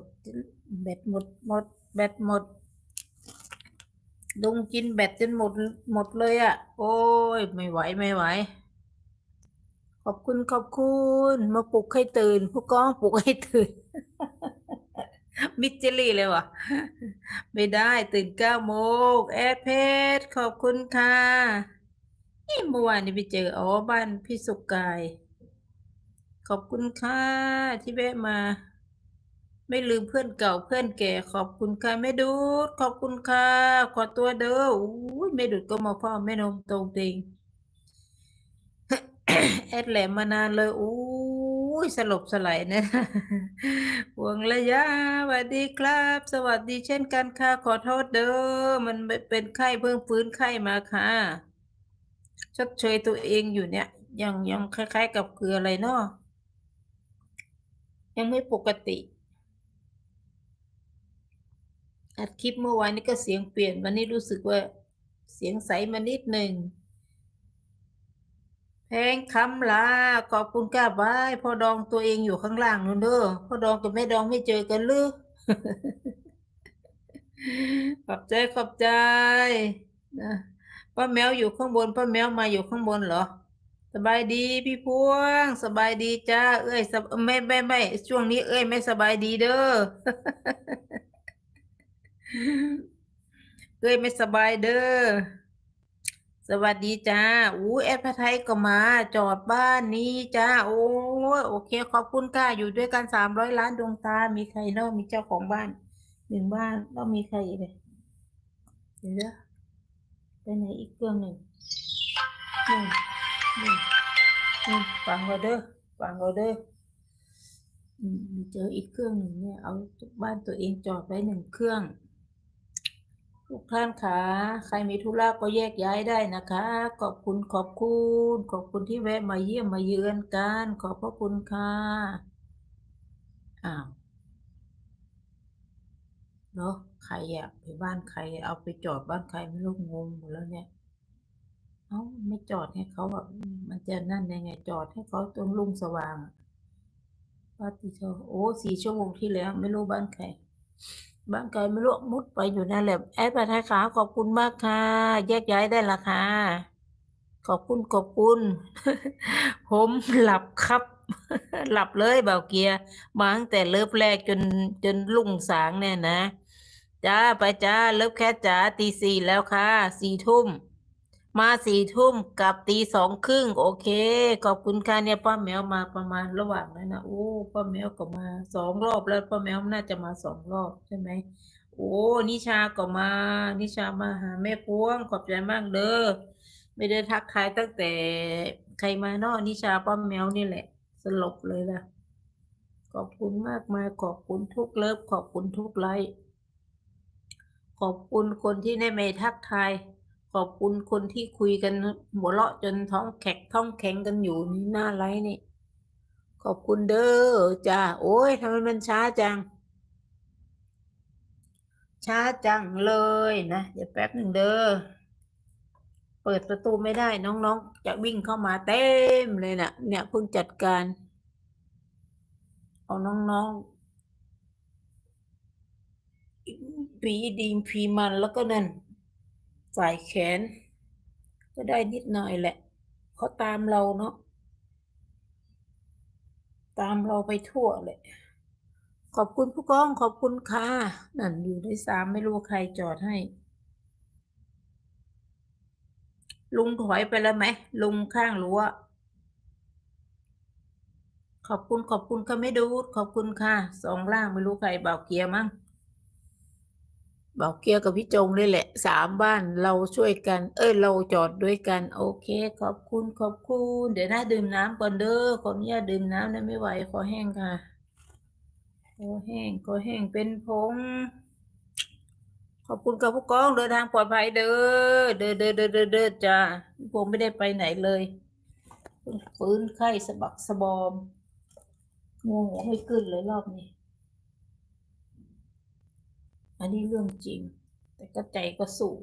ดแบตหมดหมดแบตหมดลุงกินแบตจนหมดหมดเลยอะ่ะ โอ้ยไม่ไหวไม่ไหว ขอบคุณขอบคุณมาปลุกให้ตื่น ผู้กองปลุกให้ตื่น มิจลลี่เลยวะไม่ได้ตื่นเก้าโมงแอดเพชรขอบคุณค่ะนี่เมื่อวานนี้ไปเจออ๋อบ้านพี่สุกกาย ขอบคุณค่ะที่แวะมา ไม่ลืมเพื่อนเก่าเพื่อนแก่ขอบคุณค่ะแม่ดูดขอบคุณค่ะ ขอตัวเด้ออุ้ยแม่ดูดก็มาพ่อแม่นมตรงเติงแอดแหลมมานานเลยอู้ยสลบสลายนะห่วงระยะสวัสดีครับ สวัสดีเช่นกันค่ะ ขอโทษเด้อมันเป็นไข้เพิ่งฟื้นไข้มาค่ะชดเชยตัวเองอยู่เนี่ย ยังยังคล้าย ๆ กับคืออะไรเนาะยังไม่ปกติ อัดคลิปเมื่อวานนี้ก็เสียงเปลี่ยน วันนี้รู้สึกว่าเสียงใสมานิดหนึ่งแพงคำลาขอบคุณก้าบายพ่อดองตัวเองอยู่ข้างล่างนู่นเด้อพ่อดองกับแม่ดองไม่เจอกันหรือขอบใจขอบใจนะป้าแมวอยู่ข้างบนป้าแมวมาอยู่ข้างบนเหรอ สบายดีพี่พวง สบายดีจ้า เอ้ยสบไม่ไม่ไม่ช่วงนี้เอ้ยไม่สบายดีเด้อ เอ้ยไม่สบายเด้อ สวัสดีจ้า อู้แอดพะไทยก็มา จอดบ้านนี้จ้า โอ้โอเค ขอบคุณค่ะ อยู่ด้วยกันสามร้อยล้านดวงตา มีใครเนาะมีเจ้าของบ้านหนึ่งบ้านแล้วมีใครอีกเลยเดี๋ยวนะไปไหนอีกเครื่องหนึ่งนี่นี่นี่ฟังเราเด้อฟังเราเด้ออืมมีเจออีกเครื่องหนึ่งเนี่ย เอาบ้านตัวเองจอดไว้หนึ่งเครื่อง ทุกท่านคะใครมีธุระก็แยกย้ายได้นะคะ ขอบคุณขอบคุณ ขอบคุณที่แวะมาเยี่ยมมาเยือนกัน ขอบพระคุณค่ะอ้าวเนาะใครอะไปบ้านใครเอาไปจอดบ้านใครไม่รู้งงหมดแล้วเนี่ยเอ้าไม่จอดให้เขาแบบมันจะนั่นยังไง จอดให้เขาตรงรุ่งสว่างปาติโชโอ้สี่ชั่วโมงที่แล้ว ไม่รู้บ้านใคร บางไกลไม่รู้มุดไปอยู่นั่นแหละแอดไปทายขาขอบคุณมากค่ะ แยกย้ายได้ละค่ะ ขอบคุณขอบคุณ ผมหลับครับ หลับเลยเบาเกียร์มาตั้งแต่เลิฟแรกจนจนลุ่งสางเนี่ยนะ จ้าไปจ้าเลิฟแค่จ้าตีสี่แล้วค่ะสี่ทุ่ม มาสี่ทุ่มกลับตีสองครึ่งโอเค ขอบคุณค่ะเนี่ยป้าแมวมาประมาณระหว่างนั้นนะโอ้ป้าแมวก็มาสองรอบแล้วป้าแมวน่าจะมาสองรอบใช่ไหมโอ้นิชาก็มา นิชามาหาแม่พวงขอบใจมากเด้อไม่ได้ทักทายตั้งแต่ใครมาเนาะนิชาป้าแมวนี่แหละ สลบเลยล่ะ ขอบคุณมากมายขอบคุณทุกเลิฟขอบคุณทุกไลค์ขอบคุณคนที่ได้มาทักทาย ขอบคุณคนที่คุยกันหัวเราะจนท้องแข็งท้องแข็งกันอยู่นี่หน้าไลฟ์นี่ขอบคุณเด้อจ้าโอ้ยทำไมมันช้าจัง ช้าจังเลยนะเดี๋ยวแป๊บหนึ่งเด้อเปิดประตูไม่ได้น้องๆ จะวิ่งเข้ามาเต็มเลยนะเนี่ยเพิ่งจัดการ เอาน้องๆผีดีมผีมันแล้วก็นั่น สายแขน ก็ได้นิดหน่อยแหละเขาตามเราเนาะตามเราไปทั่วเลยขอบคุณผู้กองขอบคุณค่ะนั่นอยู่ในสามไม่รู้ใครจอดให้ ลุงถอยไปแล้วไหมลุงข้างรั้วขอบคุณขอบคุณค่ะไม่ดูขอบคุณค่ะสองล่างไม่รู้ใครเบาเกียร์มั้ง เบาเกียร์กับพี่จงนี่แหละสามบ้านเราช่วยกัน เอ้ยเราจอดด้วยกัน โอเค ขอบคุณขอบคุณ เดี๋ยวน่าดื่มน้ำก่อนเด้อขออนุญาตดื่มน้ำนะไม่ไหวคอแห้งค่ะคอแห้งคอแห้งเป็นผงขอบคุณกับผู้กองเดินทางปลอดภัยเด้อเด้อเด้อเด้อเด้อเด้อจ้าผมไม่ได้ไปไหนเลยฟื้นไข้สะบักสะบอมงงหัวไม่ขึ้นเลยรอบนี้ อันนี้เรื่องจริง แต่ก็ใจก็สู้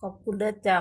ขอบคุณเด้อจ้า